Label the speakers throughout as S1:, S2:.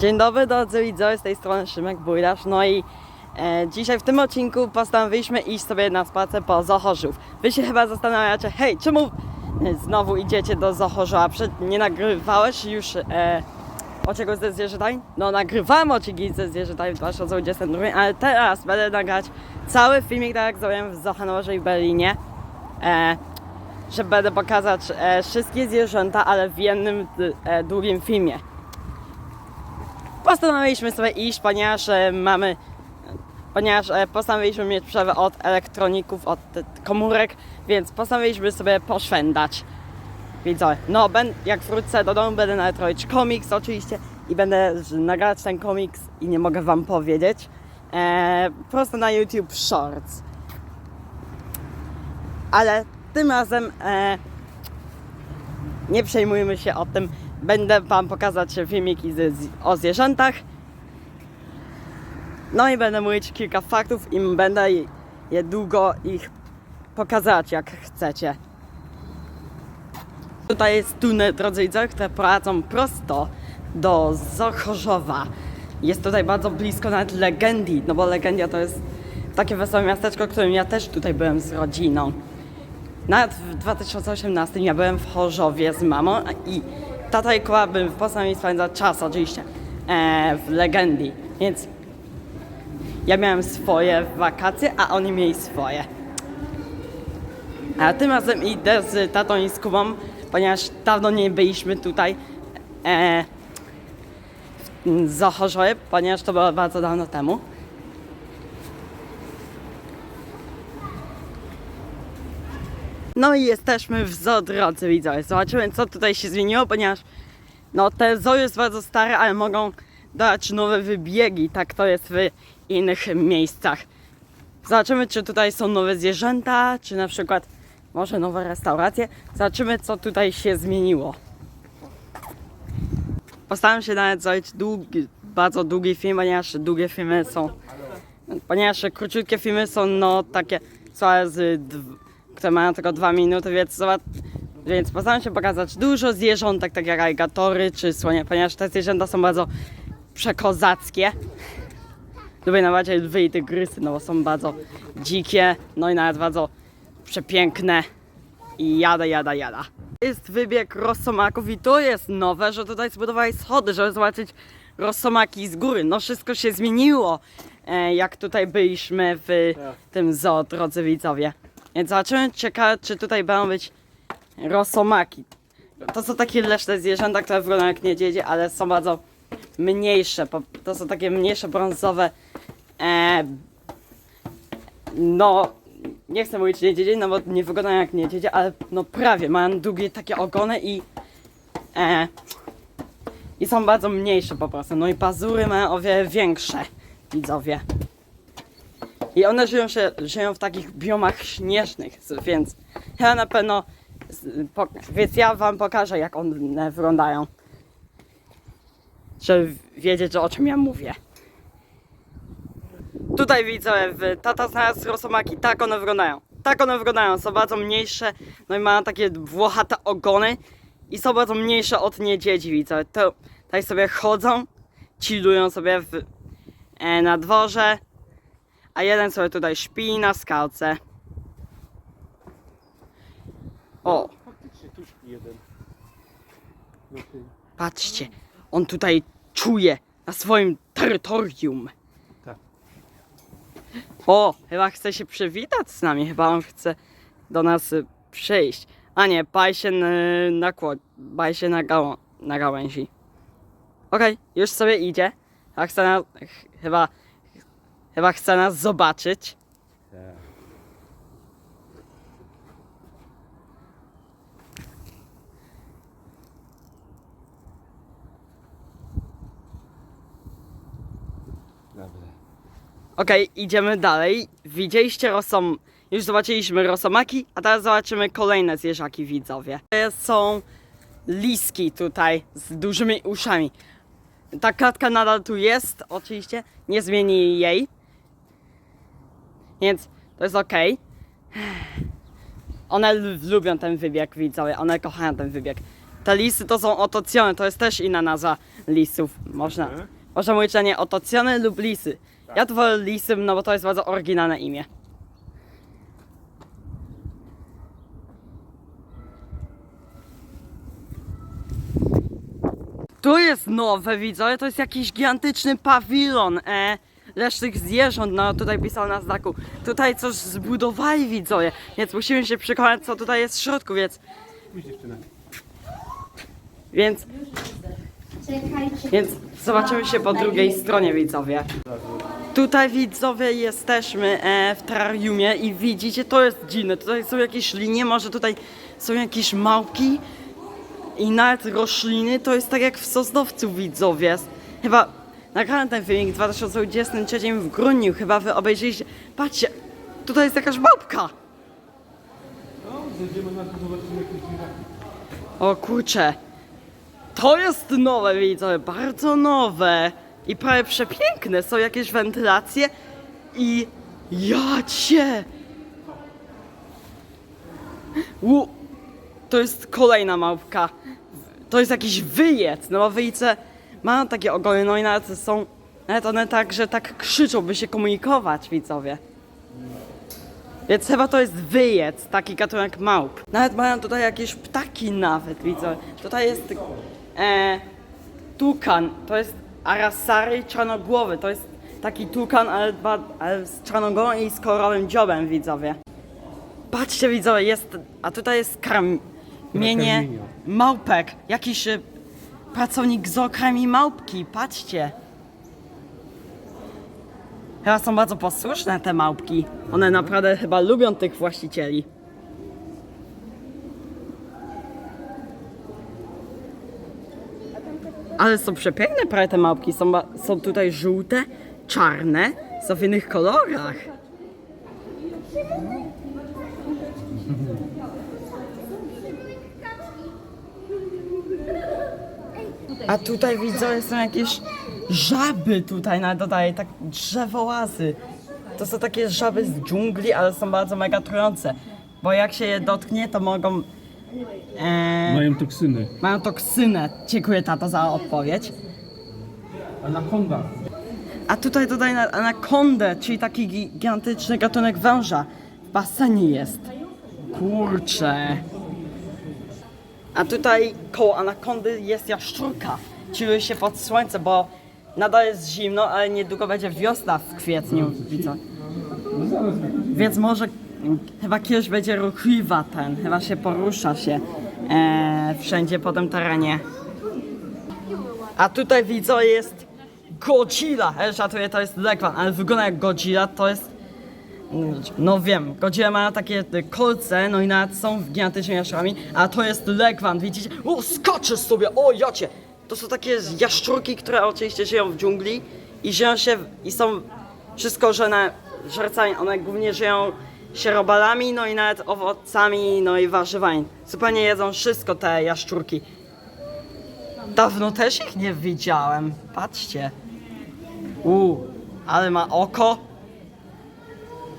S1: Dzień dobry drodzy widzowie, z tej strony Szymek Bujlarz. No i e, dzisiaj w tym odcinku postanowiliśmy iść sobie na spacer po Zochorzów. Wy się chyba zastanawiacie, hej, czemu znowu idziecie do Zochorza? Przed, nie nagrywałeś już e, odcinków ze zwierzętami? No nagrywałem odcinki ze zwierzętami w 2022, ale teraz będę nagrać cały filmik, tak jak zrobiłem w Zohanorze i Berlinie. E, że będę pokazać e, wszystkie zwierzęta, ale w jednym e, długim filmie. Postanowiliśmy sobie iść, ponieważ e, mamy, ponieważ e, postanowiliśmy mieć przerwę od elektroników, od komórek, więc postanowiliśmy sobie poszwendać. Widzowie, no ben, jak wrócę do domu będę nawet robić komiks oczywiście i będę nagrać ten komiks i nie mogę wam powiedzieć. E, prosto na YouTube Shorts. Ale tym razem nie przejmujmy się o tym. Będę Wam pokazać filmiki z, z, o zwierzętach. No i będę mówić kilka faktów i będę je, długo ich pokazać, jak chcecie. Tutaj jest tunel, drodzy widzowie, które prowadzą prosto do Zochorzowa. Jest tutaj bardzo blisko nawet Legendii, no bo Legendia to jest takie wesołe miasteczko, w którym ja też tutaj byłem z rodziną. Nawet w 2018 ja byłem w Chorzowie z mamą i tata i koła bym postanowił spędzać czas oczywiście e, w Legendii, więc ja miałem swoje wakacje, a oni mieli swoje. A tym razem idę z tatą i z Kubą, ponieważ dawno nie byliśmy tutaj e, w Zochorzowie, ponieważ to było bardzo dawno temu. No i jesteśmy w zoo, drodzy widzowie. Zobaczymy, co tutaj się zmieniło, ponieważ no, te zoo jest bardzo stare, ale mogą dać nowe wybiegi. Tak to jest w innych miejscach. Zobaczymy, czy tutaj są nowe zwierzęta, czy na przykład może nowe restauracje. Zobaczymy, co tutaj się zmieniło. Postaram się nawet zrobić długi, bardzo długi film, ponieważ długie filmy są ponieważ króciutkie filmy są no takie całe z które mają tylko dwa minuty, więc zobacz, więc postaram się pokazać dużo zwierzątek, tak jak aligatory czy słonie, ponieważ te zwierzęta są bardzo przekozackie. Lubię najbardziej lwy i tygrysy, no bo są bardzo dzikie, no i nawet bardzo przepiękne i jada, jada, jada. Jest wybieg rosomaków i to jest nowe, że tutaj zbudowali schody, żeby zobaczyć rosomaki z góry. No wszystko się zmieniło, e, jak tutaj byliśmy w tym zoo, drodzy widzowie. Więc zobaczymy, ciekawe, czy tutaj będą być rosomaki. To są takie leśne zwierzęta, które wyglądają jak niedźwiedzie, ale są bardzo mniejsze. To są takie mniejsze brązowe e, no, nie chcę mówić niedźwiedzie, no bo nie wyglądają jak niedźwiedzie, ale no prawie, mają długie takie ogony i e, i są bardzo mniejsze po prostu. No i pazury mają o wiele większe, widzowie. I one żyją, się, żyją w takich biomach śnieżnych, więc ja na pewno, więc ja wam pokażę jak one wyglądają. Żeby wiedzieć, o czym ja mówię. Tutaj widzę, tata znalazł rosomaki, tak one wyglądają. Tak one wyglądają, są bardzo mniejsze, no i mają takie włochate ogony i są bardzo mniejsze od niedźwiedzi, widzę. To tutaj sobie chodzą, chillują sobie w, e, na dworze, a jeden sobie tutaj śpi na skałce. O,
S2: Faktycznie tu śpi jeden.
S1: Patrzcie, on tutaj czuje na swoim terytorium.
S2: Tak.
S1: O, chyba chce się przywitać z nami, chyba on chce do nas y, przyjść. A nie, baj się na, na kło, baj się na, gałą, na gałęzi. Okej, już sobie idzie. A chce nas, ch- chyba, chyba chce nas zobaczyć.
S2: Dobra.
S1: Okej, idziemy dalej. Widzieliście rosom... Już zobaczyliśmy rosomaki, a teraz zobaczymy kolejne zwierzaki widzowie. To Są liski tutaj z dużymi uszami. Ta klatka nadal tu jest, oczywiście. Nie zmieni jej. Więc to jest ok. One lubią ten wybieg widzowie, one kochają ten wybieg. te lisy to są otocjone, to jest też inna nazwa lisów. Można,
S2: Mhm.
S1: można mówić na nie otocjone lub lisy. Ja to wolę lisy, no bo to jest bardzo oryginalne imię. Tu jest nowe, widzowie, to jest jakiś gigantyczny pawilon, e, lesznych zwierząt, no tutaj pisał na znaku. Tutaj coś zbudowali, widzowie, więc musimy się przekonać, co tutaj jest w środku, więc, więc, więc zobaczymy się po drugiej stronie, widzowie. Tutaj, widzowie, jesteśmy e, w terrariumie i widzicie, to jest dziwne, tutaj są jakieś linie, może tutaj są jakieś małpki i nawet rośliny, to jest tak jak w Sosnowcu, widzowie. Chyba nagrałem ten filmik w 2023 w grudniu, chyba wy obejrzeliście. Patrzcie, tutaj jest jakaś małpka.
S2: No, zejdziemy na to, zobaczymy.
S1: O kurcze. To jest nowe, widzowie, bardzo nowe. I prawie przepiękne. Są jakieś wentylacje i ja cię. Ł- to jest kolejna małpka. To jest jakiś wyjec, no bo wyjce mają takie ogony, no i nawet są, nawet one tak, że tak krzyczą, by się komunikować, widzowie. Więc chyba to jest wyjec, taki gatunek małp. Nawet mają tutaj jakieś ptaki nawet, widzę. Tutaj jest e, tukan, to jest arasary czarnogłowy, to jest taki tukan, ale, ale z czarnogłową i z kolorowym dziobem, widzowie. Patrzcie, widzowie, jest, a tutaj jest karmienie małpek. Jakiś e, pracownik zoo karmi małpki, patrzcie. Chyba są bardzo posłuszne te małpki. One naprawdę chyba lubią tych właścicieli. Ale są przepiękne prawie te małpki. Są, są tutaj żółte, czarne, są w innych kolorach. A tutaj widzę, są jakieś żaby tutaj na dodaję, tak drzewołazy. To są takie żaby z dżungli, ale są bardzo mega trujące. Bo jak się je dotknie, to mogą. E,
S2: Mają toksyny.
S1: mają toksynę. Dziękuję tato za odpowiedź.
S2: Anakonda.
S1: A tutaj dodaję na anakondę, czyli taki gi- gigantyczny gatunek węża. W basenie jest. Kurczę. A tutaj koło anakondy jest jaszczurka. Czuję się pod słońce, bo nadal jest zimno, ale niedługo będzie wiosna w kwietniu. Widzę. Więc może chyba kiedyś będzie ruchliwa ten, chyba się porusza się e, wszędzie po tym terenie. A tutaj widzę jest Godzilla. Żartuję, to jest Legwan, ale wygląda jak Godzilla, to jest... No wiem, Godzilla ma takie e, kolce, no i nawet są gigantycznymi jaszczurami, a to jest Legwan, widzicie? O, skaczesz sobie, o jacie! To są takie jaszczurki, które oczywiście żyją w dżungli i żyją się, w- i są wszystko żone żercami, one głównie żyją sierobalami, no i nawet owocami, no i warzywami. Zupełnie jedzą wszystko te jaszczurki. Dawno też ich nie widziałem. Patrzcie. U, ale ma oko.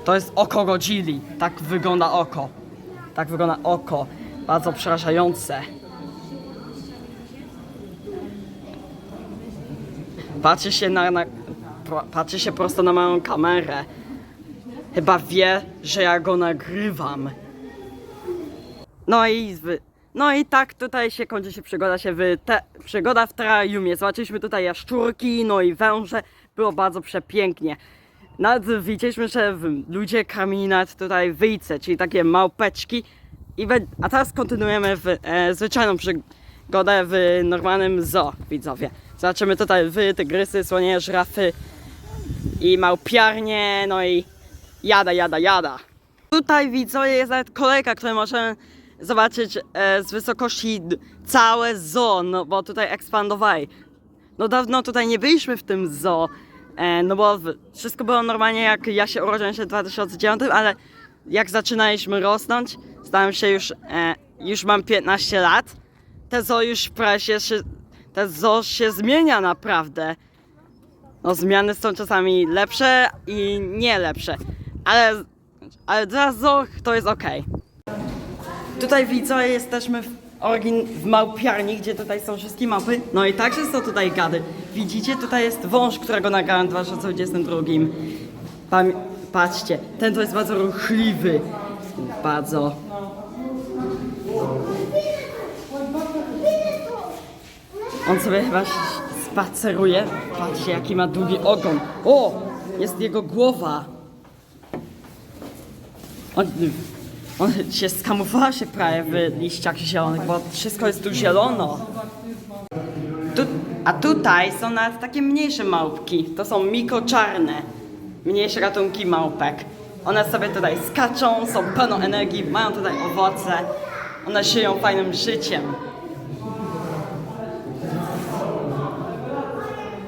S1: To jest oko Godzilli. Tak wygląda oko. Tak wygląda oko. Bardzo przerażające. Patrzy się na, na patrzy się prosto na moją kamerę. Chyba wie, że ja go nagrywam. No i no i tak tutaj się kończy się przygoda się w te, przygoda w terrariumie. Zobaczyliśmy tutaj jaszczurki, no i węże. Było bardzo przepięknie. Nawet widzieliśmy, że ludzie karmili nawet tutaj wyjce, czyli takie małpeczki. I we, a teraz kontynuujemy w, e, zwyczajną przygodę w normalnym zoo, widzowie. Zobaczymy tutaj wy, tygrysy, słonie, żrafy i małpiarnie, no i jada, jada, jada. Tutaj widzowie jest nawet kolejka, którą możemy zobaczyć e, z wysokości całe zoo, no bo tutaj ekspandowali. No dawno tutaj nie byliśmy w tym zoo, no bo wszystko było normalnie jak ja się urodziłem się w 2009, ale jak zaczynaliśmy rosnąć, stałem się już, e, już mam 15 lat, te zoo już prawie się, te zoo się zmienia naprawdę. No zmiany są czasami lepsze i nie lepsze, ale, ale dla zoo to jest ok. Tutaj widzowie jesteśmy w orgin w małpiarni, gdzie tutaj są wszystkie mapy. No i także są tutaj gady. Widzicie, tutaj jest wąż, którego nagrałem w 2022. Pam- patrzcie, ten to jest bardzo ruchliwy. Bardzo. On sobie chyba spaceruje. Patrzcie, jaki ma długi ogon. O! Jest jego głowa. On, on się skamuflował się prawie w liściach zielonych, bo wszystko jest tu zielono. Tu, a tutaj są nawet takie mniejsze małpki. To są mikoczarne. Mniejsze gatunki małpek. One sobie tutaj skaczą, są pełną energii, mają tutaj owoce. One żyją fajnym życiem.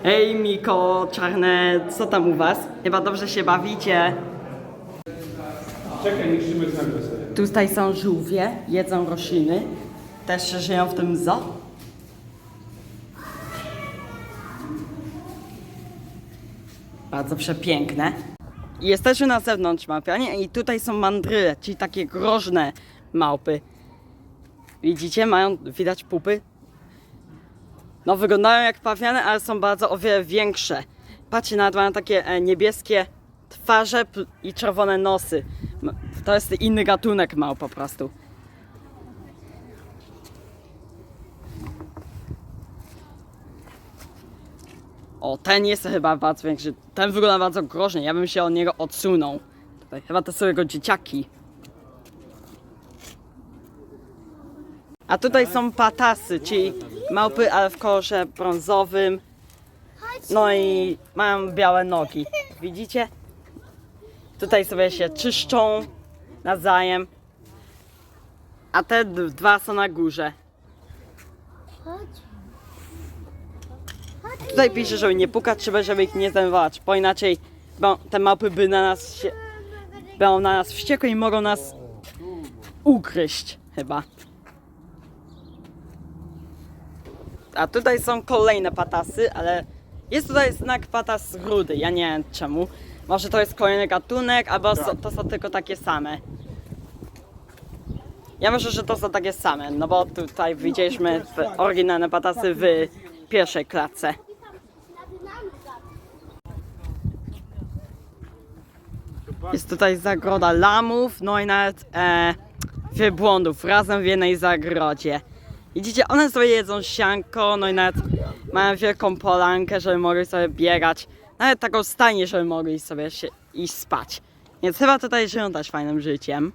S1: Ej, Miko, czarne, co tam u was? Chyba dobrze się bawicie.
S2: Czekaj, niech Szymek nagle.
S1: Tutaj są żółwie, jedzą rośliny. Też żyją w tym zoo. Bardzo przepiękne. Jesteśmy na zewnątrz małpianie i tutaj są mandryle, czyli takie groźne małpy. Widzicie, mają, widać pupy? No wyglądają jak pawiane, ale są bardzo o wiele większe. Patrzcie, nawet mają takie e, niebieskie twarze i czerwone nosy. To jest inny gatunek małp po prostu. O, ten jest chyba bardzo większy. Ten wygląda bardzo groźnie. Ja bym się od niego odsunął. Tutaj, chyba to są jego dzieciaki. A tutaj są patasy, czyli małpy, ale w kolorze brązowym. No i mają białe nogi. Widzicie? Tutaj sobie się czyszczą nawzajem. A te dwa są na górze.
S3: Chodź.
S1: Tutaj pisze, żeby nie pukać, trzeba, żeby ich nie zdenerwować, bo inaczej bo te małpy by na nas się, będą na nas wściekłe i mogą nas ugryźć chyba. A tutaj są kolejne patasy, ale jest tutaj znak patas rudy, ja nie wiem czemu. Może to jest kolejny gatunek, albo so, to są tylko takie same. Ja myślę, że to są takie same, no bo tutaj widzieliśmy w- oryginalne patasy w pierwszej klatce. Jest tutaj zagroda lamów, no i nawet e, wielbłądów razem w jednej zagrodzie. Widzicie, one sobie jedzą sianko, no i nawet mają wielką polankę, żeby mogli sobie biegać. Nawet taką stajnię, żeby mogli sobie się iść spać. Więc chyba tutaj żyją też fajnym życiem.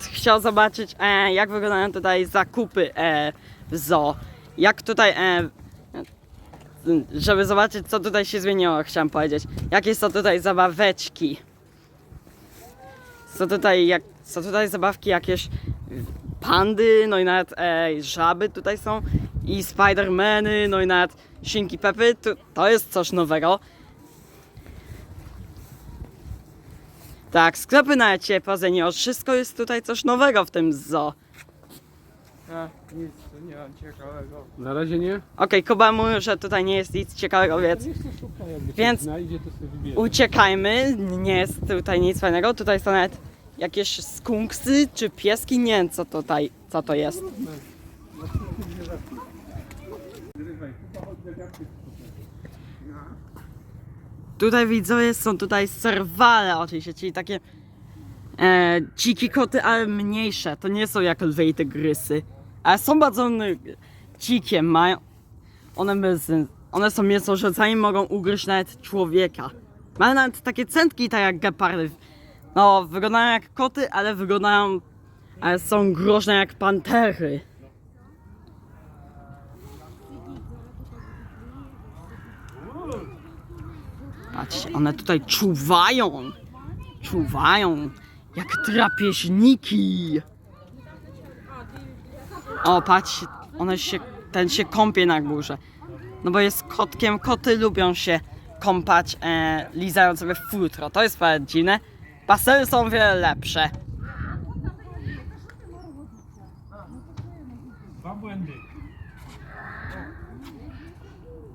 S1: Chciał zobaczyć, e, jak wyglądają tutaj zakupy e, w zoo. Jak tutaj, e, żeby zobaczyć, co tutaj się zmieniło, chciałem powiedzieć. Jakie są tutaj zabaweczki. Są tutaj, jak, są tutaj zabawki jakieś pandy, no i nawet e, żaby tutaj są i Spidermany, no i nawet Shinki Pepy. To, to jest coś nowego. Tak, sklepy na ciepło, Zenio, wszystko jest tutaj coś nowego w tym zoo.
S4: A, nic, to nie mam ciekawego.
S2: Na razie nie?
S1: Okej, Kuba mówił, że tutaj nie jest nic ciekawego, więc
S2: to jakby
S1: Więc-
S2: Więc... znajdzie, to sobie wybierze.
S1: uciekajmy. Nie jest tutaj nic fajnego. Tutaj są nawet jakieś skunksy czy pieski, nie wiem co tutaj, co to jest. Tutaj widzowie są tutaj serwale oczywiście, czyli takie e, dziki koty, ale mniejsze. To nie są jak lwy i tygrysy. Ale są bardzo one dzikie, mają. One, bez, one są mięsożercami, mogą ugryźć nawet człowieka. Mają nawet takie centki, tak jak gepardy. No, wyglądają jak koty, ale wyglądają. Ale są groźne jak pantery. Patrzcie, one tutaj czuwają. Czuwają. Jak drapieżniki. O, patrz, one się, ten się kąpie na górze. No bo jest kotkiem, koty lubią się kąpać, e, lizając sobie futro. To jest bardzo dziwne. Pasely są wiele lepsze.
S2: Dwa błędy.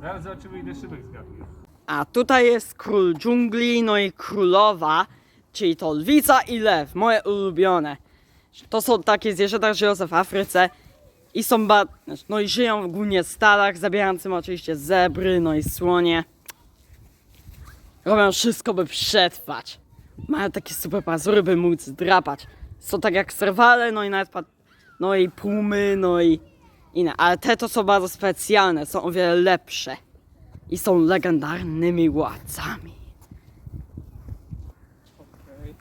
S2: Zaraz zobaczymy ile szybek zgadnie.
S1: A tutaj jest król dżungli, no i królowa, czyli to lwica i lew, moje ulubione. To są takie zwierzęta żyjące w Afryce i są ba... no i żyją głównie w stadach, zabierającym oczywiście zebry, no i słonie. Robią wszystko, by przetrwać. Mają takie super pazury, by móc drapać. Są tak jak serwale, no i nawet no i pumy, no i inne. Ale te to są bardzo specjalne, są o wiele lepsze i są legendarnymi władcami.
S4: Okej.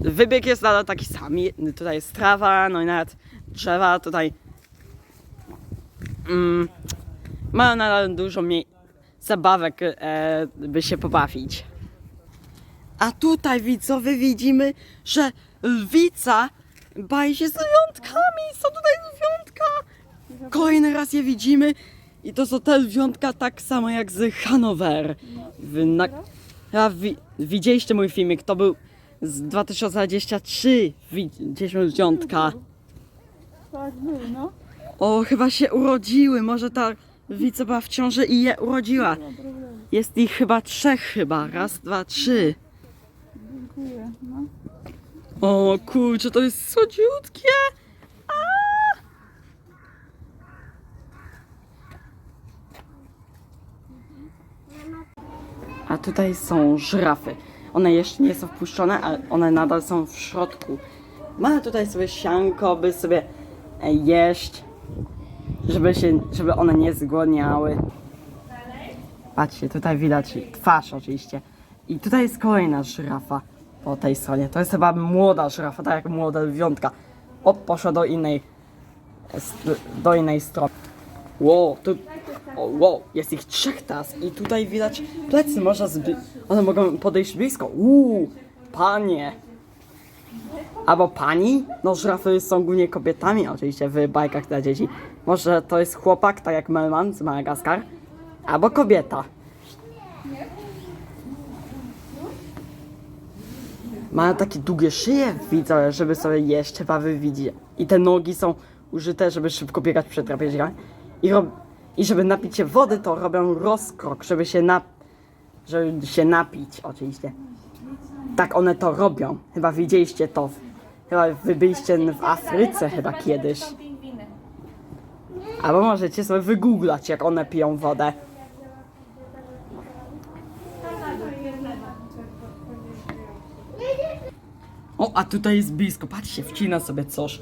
S1: Wybieg jest nadal taki sam. Tutaj jest trawa, no i nawet drzewa. Tutaj mm, mają nadal dużo mniej zabawek, e, by się pobawić. A tutaj widzowie widzimy, że lwica bawi się z lwiątkami. Są tutaj lwiątka. Kolejny raz je widzimy. I to są te lwiątka tak samo jak z Hanower. Na, ja wi, widzieliście mój filmik, to był z 2023. Widzieliśmy lwiątka.
S4: Tak, był, no.
S1: O, chyba się urodziły. Może ta lwica była w ciąży i je urodziła. Jest ich chyba trzech chyba. Raz, dwa, trzy.
S4: Dziękuję, no.
S1: O kurczę, to jest słodziutkie. A! A tutaj są żyrafy. One jeszcze nie są wpuszczone, ale one nadal są w środku. Mamy tutaj sobie sianko, by sobie e, jeść, żeby, się, żeby one nie zgłodniały. Patrzcie, tutaj widać twarz oczywiście. I tutaj jest kolejna żyrafa po tej stronie. To jest chyba młoda żyrafa, tak jak młoda lwiątka. O, poszła do innej, do innej strony. Wow, tu, o, wow, jest ich trzech teraz i tutaj widać plecy, można zbi- one mogą podejść blisko. Uuu, panie. Albo pani? No żyrafy są głównie kobietami oczywiście w bajkach dla dzieci. Może to jest chłopak, tak jak Melman z Madagaskar. Albo kobieta. Mają takie długie szyje, widzę, żeby sobie jeść, chyba wy widzicie. I te nogi są użyte, żeby szybko biegać przed drapieżnikami. I, rob... I żeby napić się wody, to robią rozkrok, żeby się, nap... żeby się napić, oczywiście. Tak one to robią. Chyba widzieliście to. Chyba wy byliście w Afryce chyba kiedyś. Albo możecie sobie wygooglać, jak one piją wodę. O, a tutaj jest blisko. Patrzcie, wcina sobie coś.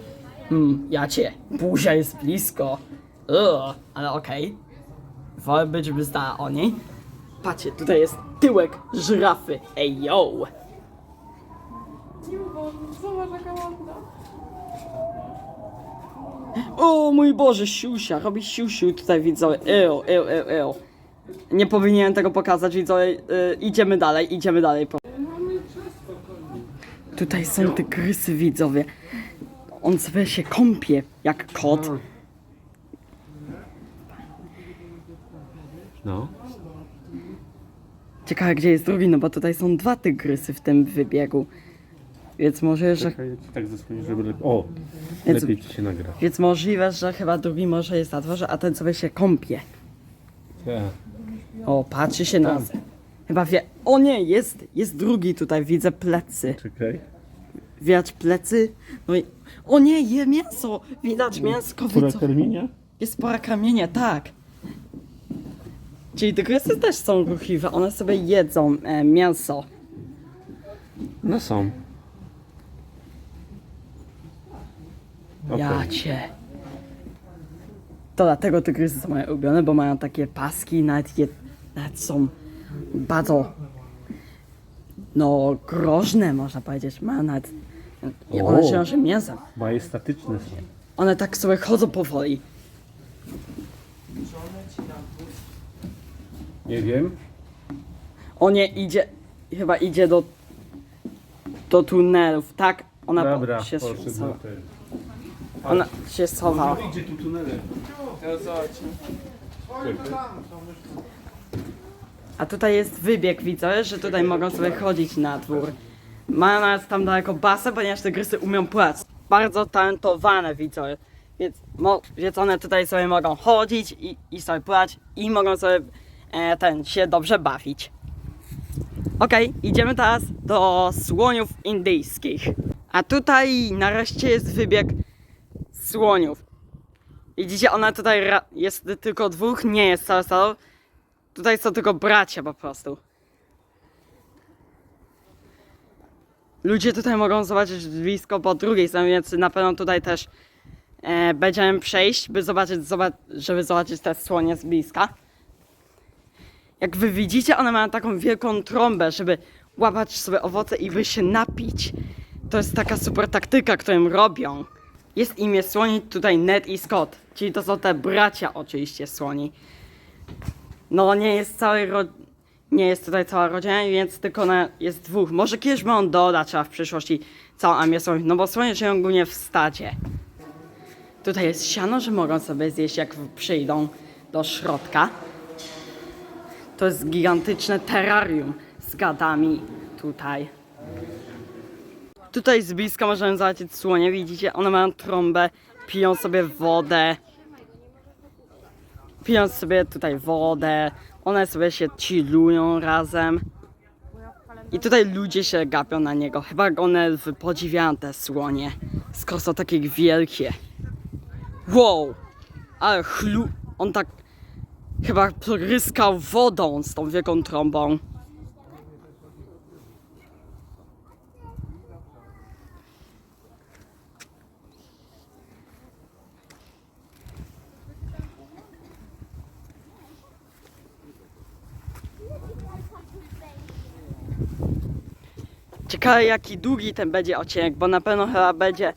S1: Hmm, ja cię. Buzia jest blisko. Ale okej. Wolę być bzda o niej. Patrzcie, tutaj jest tyłek żyrafy. Ej, yo! O mój Boże, siusia, robi siusiu tutaj widzowie. Ew, ew, ew, ew. Nie powinienem tego pokazać, widzowie. Y, idziemy dalej, idziemy dalej. Tutaj są tygrysy, widzowie. On sobie się kąpie jak kot.
S2: No.
S1: Ciekawe, gdzie jest drugi, no bo tutaj są dwa tygrysy w tym wybiegu. Więc może, że...
S2: Czekaj, ja ci tak zasłonię, żeby lepiej... O!
S1: Więc,
S2: Lepiej ci się nagra.
S1: więc możliwe, że chyba drugi może jest na dworze, a ten sobie się kąpie.
S2: Tak.
S1: O, patrzy się na. Chyba wie... O nie, jest, jest drugi tutaj, widzę plecy.
S2: Czekaj.
S1: Widać plecy? No i... O nie, je mięso! Widać mięsko,
S2: Która
S1: widzę.
S2: karmienia?
S1: Jest pora kamienia, tak. Czyli tygrysy też są ruchliwe, one sobie jedzą e, mięso.
S2: No są. Okej.
S1: Ja cię. To dlatego tygrysy są moje ulubione, bo mają takie paski, nawet, je, nawet są bardzo no groźne można powiedzieć. Mają nawet one się mięsem.
S2: Majestatyczne są.
S1: One tak sobie chodzą powoli.
S2: Nie wiem.
S1: O nie, idzie, chyba idzie do do tunelów, tak? Ona po-
S2: Dobra,
S1: się
S2: poszedł
S1: schowała. Ona się schowała.
S2: Idzie tu tunelem.
S4: Zobaczę.
S1: A tutaj jest wybieg, widzę, że tutaj mogą sobie chodzić na dwór. Mają nawet tam daleko basę, ponieważ te grysy umią płać. Bardzo talentowane, widzę. Więc, mo, więc one tutaj sobie mogą chodzić i, i sobie płać i mogą sobie ten się dobrze bawić. Okej, idziemy teraz do słoniów indyjskich. A tutaj nareszcie jest wybieg słoniów. Widzicie, one tutaj jest tylko dwóch, nie jest całe stado. Tutaj są tylko bracia po prostu. Ludzie tutaj mogą zobaczyć blisko po drugiej stronie, więc na pewno tutaj też e, będziemy przejść, by zobaczyć, zoba- żeby zobaczyć te słonie z bliska. Jak wy widzicie, one mają taką wielką trąbę, żeby łapać sobie owoce i by się napić. To jest taka super taktyka, którą robią. Jest imię słoni tutaj Ned i Scott, czyli to są te bracia oczywiście słoni. No nie jest cały ro... nie jest tutaj cała rodzina, więc tylko na... jest dwóch. Może kiedyś on dodać, a w przyszłości całą armię słoni, no bo słonie żyją głównie w stadzie. Tutaj jest siano, że mogą sobie zjeść jak przyjdą do środka. To jest gigantyczne terrarium z gadami tutaj. Tutaj z bliska możemy zobaczyć słonie, widzicie? One mają trąbę, piją sobie wodę. Piją sobie tutaj wodę, one sobie się chillują razem. I tutaj ludzie się gapią na niego. Chyba one podziwiają te słonie, skoro są takie wielkie. Wow! Ale chlu... On tak chyba pryskał wodą z tą wielką trąbą. Ciekawe jaki długi ten będzie odcinek, bo na pewno chyba będzie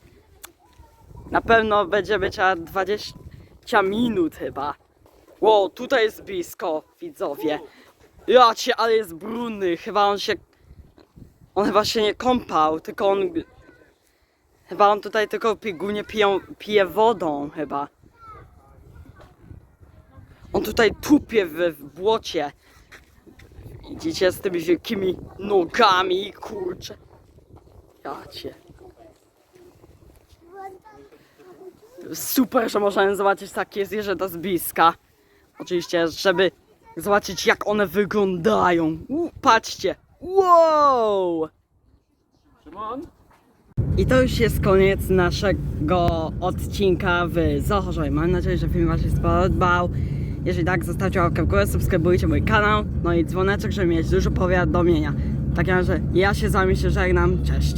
S1: na pewno będzie aż 20 minut chyba. Wow, tutaj jest blisko, widzowie. Ja cię, ale jest brudny. Chyba on się. On chyba się nie kąpał, tylko on. Chyba on tutaj tylko głównie piją, pije wodą, chyba. On tutaj tupie w, w błocie. Widzicie z tymi wielkimi nogami, kurczę. Ja cię. Super, że możemy zobaczyć takie zwierzęta z bliska. Oczywiście, żeby zobaczyć jak one wyglądają. U, patrzcie. Wow!
S2: Szymon?
S1: I to już jest koniec naszego odcinka w Zochorzowie. Mam nadzieję, że film Wam się spodobał. Jeżeli tak, zostawcie łapkę w górę, subskrybujcie mój kanał, no i dzwoneczek, żeby mieć dużo powiadomienia. W takim razie ja się z Wami się żegnam. Cześć!